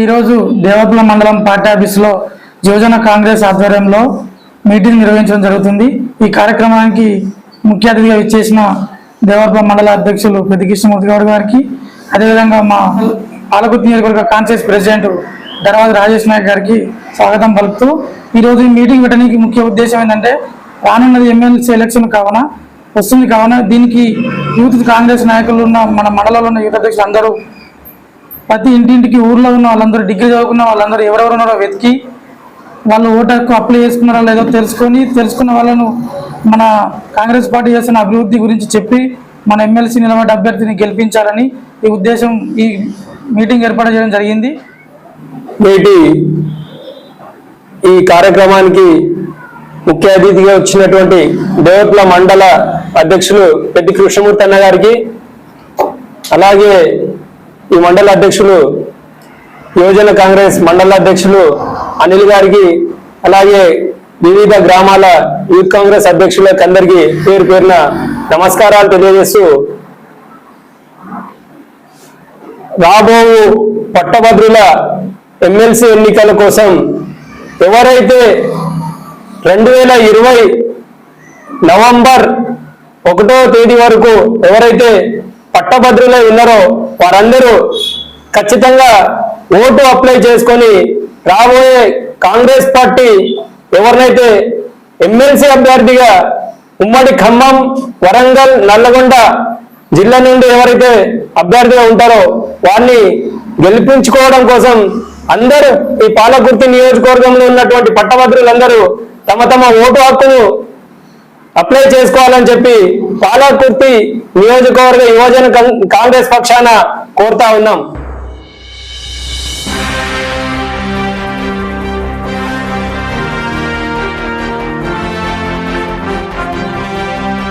ఈరోజు దేవపుల మండలం పార్టీ ఆఫీసులో యువజన కాంగ్రెస్ ఆధ్వర్యంలో మీటింగ్ నిర్వహించడం జరుగుతుంది. ఈ కార్యక్రమానికి ముఖ్య అతిథిగా ఇచ్చేసిన దేవపుల మండల అధ్యక్షులు పెద్ద కృష్ణమూర్తి గౌడ్ గారికి అదేవిధంగా మా పాలకుర్తి నియోజకవర్గ కాన్షియస్ ప్రెసిడెంట్ ధర్వాజ రాజేష్ నాయక్ గారికి స్వాగతం పలుకుతూ ఈరోజు ఈ మీటింగ్ పెట్టడానికి ముఖ్య ఉద్దేశం ఏంటంటే రానున్నది ఎమ్మెల్సీ ఎలక్షన్ కావున వస్తుంది కావున దీనికి యూత్ కాంగ్రెస్ నాయకులు ఉన్న మన మండలంలో ఉన్న యూత్ అధ్యక్షులు అందరూ ప్రతి ఇంటింటికి ఊర్లో ఉన్న వాళ్ళందరూ డిగ్రీ చదువుకున్న వాళ్ళందరూ ఎవరెవరు ఉన్నారో వెతికి వాళ్ళు ఓటర్కు అప్లై చేసుకున్నారో లేదో తెలుసుకొని తెలుసుకున్న వాళ్ళను మన కాంగ్రెస్ పార్టీ చేస్తున్న అభివృద్ధి గురించి చెప్పి మన ఎమ్మెల్సీ నిలబడి అభ్యర్థిని గెలిపించాలని ఈ ఉద్దేశం ఈ మీటింగ్ ఏర్పాటు చేయడం జరిగింది. నేటి ఈ కార్యక్రమానికి ముఖ్య అతిథిగా వచ్చినటువంటి దేవట్ల మండల అధ్యక్షులు పెద్ది కృష్ణమూర్తి అన్న గారికి అలాగే ఈ మండల అధ్యక్షులు యువజన కాంగ్రెస్ మండల అధ్యక్షులు అనిల్ గారికి అలాగే వివిధ గ్రామాల యూత్ కాంగ్రెస్ అధ్యక్షులకు అందరికీ పేరు పేరున నమస్కారాలు తెలియజేస్తూ రాబో పట్టభద్రుల ఎమ్మెల్సీ ఎన్నికల కోసం ఎవరైతే రెండు వేల ఇరవై నవంబర్ ఒకటో తేదీ వరకు ఎవరైతే పట్టభద్రులై ఉన్నారో వారందరూ ఖచ్చితంగా ఓటు అప్లై చేసుకొని రాబోయే కాంగ్రెస్ పార్టీ ఎవరినైతే ఎమ్మెల్సీ అభ్యర్థిగా ఉమ్మడి ఖమ్మం వరంగల్ నల్లగొండ జిల్లా నుండి ఎవరైతే అభ్యర్థిగా ఉంటారో వారిని గెలిపించుకోవడం కోసం అందరూ ఈ పాలకుర్తి నియోజకవర్గంలో ఉన్నటువంటి పట్టభద్రులందరూ తమ తమ ఓటు హక్కును అప్లై చేసుకోవాలని చెప్పి పాలకుర్తి నియోజకవర్గ యువజన కాంగ్రెస్ పక్షాన కోరుతా ఉన్నాం.